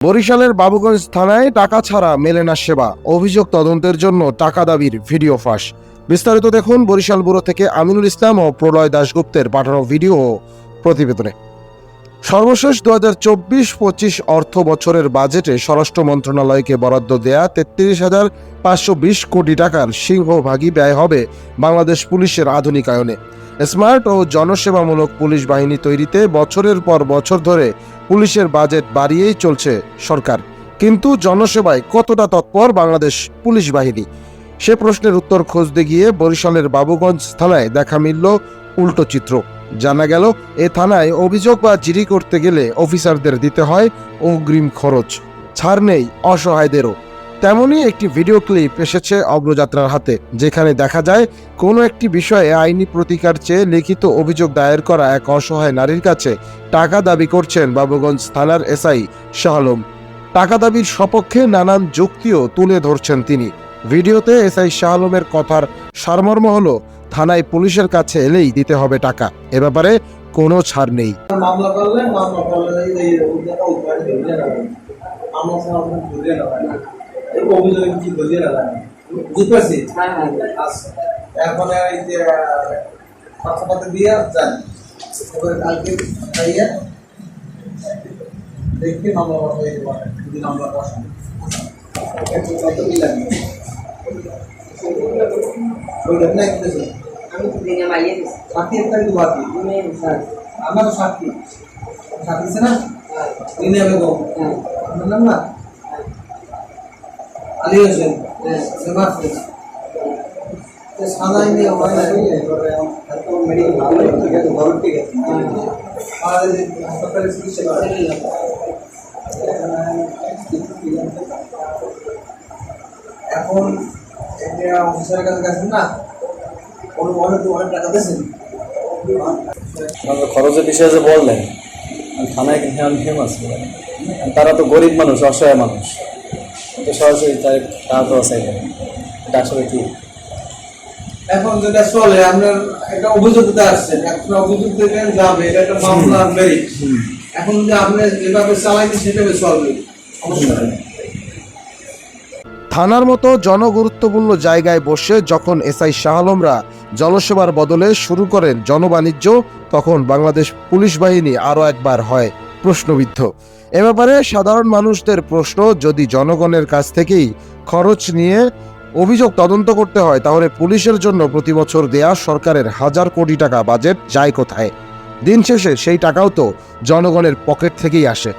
বরিশালের বাবুগঞ্জ থানায় টাকা ছাড়া মেলে না সেবা। অভিযোগ তদন্তের জন্য টাকা দাবির ভিডিও ফাঁস। বিস্তারিত দেখুন বরিশাল ব্যুরো থেকে আমিনুল ইসলাম ও প্রলয় দাশগুপ্তের পাঠানো ভিডিও প্রতিবেদনে। সর্বশেষ দু হাজার চব্বিশ পঁচিশ অর্থ বছরের বাজেটে স্বরাষ্ট্র মন্ত্রণালয়কে বরাদ্দ দেয়া তেত্রিশ হাজার পাঁচশো বিশ কোটি টাকার সিংহভাগই ব্যয় হবে বাংলাদেশ পুলিশের আধুনিকায়নে। স্মার্ট ও জনসেবামূলক পুলিশ বাহিনী তৈরিতে বছরের পর বছর ধরে পুলিশের বাজেট বাড়িয়েই চলছে সরকার। কিন্তু জনসেবায় কতটা তৎপর বাংলাদেশ পুলিশ বাহিনী? সে প্রশ্নের উত্তর খুঁজতে গিয়ে বরিশালের বাবুগঞ্জ থানায় দেখা মিলল উল্টো চিত্র। জানা গেল, এ থানায় অভিযোগ বা জিডি করতে গেলে অফিসারদের দিতে হয় অগ্রিম খরচ। ছাড় নেই, অসহায়দেরও। তেমনই একটি ভিডিও ক্লিপ এসেছে অগ্রযাত্রার হাতে, যেখানে দেখা যায়, কোনো একটি বিষয়ে আইনি প্রতিকার চেয়ে লিখিত অভিযোগ দায়ের করা এক অসহায় নারীর কাছে টাকা দাবি করছেন বাবুগঞ্জ থানার এসআই শাহ আলম। টাকা দাবির সপক্ষে নানান যুক্তিও তুলে ধরছেন তিনি। ভিডিওতে এসআই শাহ আলমের কথার সারমর্ম হলো থানায় পুলিশের কাছে এলেই দিতে হবে টাকা। এ ব্যাপারে কোনো ছাড় নেই। মামলা করলে মামলা করলে এই হয় না হয় বুঝতে পারছি আচ্ছা। এখন এই যে কথাবার্তা দিয়ে যান। এবার কালকে খাইয়ে দেখি মামলা হয়ে যাবে কত লাগে ওইটা না কিছু আমি তো দিনে মাইয়ে দিছি। সাথী একটা কিন্তু বাকি আমি স্যার আমার সাথী সাথী আছে না? দিনে হ্যাঁ। আপনার নাম না? আলী হোসেন। সেবা হোসেন সাদা নিয়ে হয় না এত মেডিকেল ভালো ঠিক আছে ভালো ঠিক আছে। আর হাসপাতালে চিকিৎসা করে এখন অফিসারের কাছে গেছেন না? অনেক টাকা দিয়েছেন। খরচের বিষয়ে যে বললেন থানায় ফেমাস তারা তো গরিব মানুষ অসহায় মানুষ। তো সরাসরি তাই টাকা দেওয়া চাইবেন এটা আসলে কি? এখন যেটা চলে আপনার একটা অভিযোগতা আসছে। একটা অভিযোগ থেকে যাবে এটা একটা মামলার মেরিট এখন যদি আপনি যেভাবে চালাইতে সেভাবে চলবে। নেই। থানার মতো জনগুরুত্বপূর্ণ জায়গায় বসে যখন এসআই শাহ আলমরা জনসেবার বদলে শুরু করেন জনবাণিজ্য, তখন বাংলাদেশ পুলিশ বাহিনী আরও একবার হয় প্রশ্নবিদ্ধ। এ ব্যাপারে সাধারণ মানুষদের প্রশ্ন, যদি জনগণের কাছ থেকেই খরচ নিয়ে অভিযোগ তদন্ত করতে হয়, তাহলে পুলিশের জন্য প্রতি বছর দেয়া সরকারের হাজার কোটি টাকা বাজেট যায় কোথায়? দিন শেষে সেই টাকাও তো জনগণের পকেট থেকেই আসে।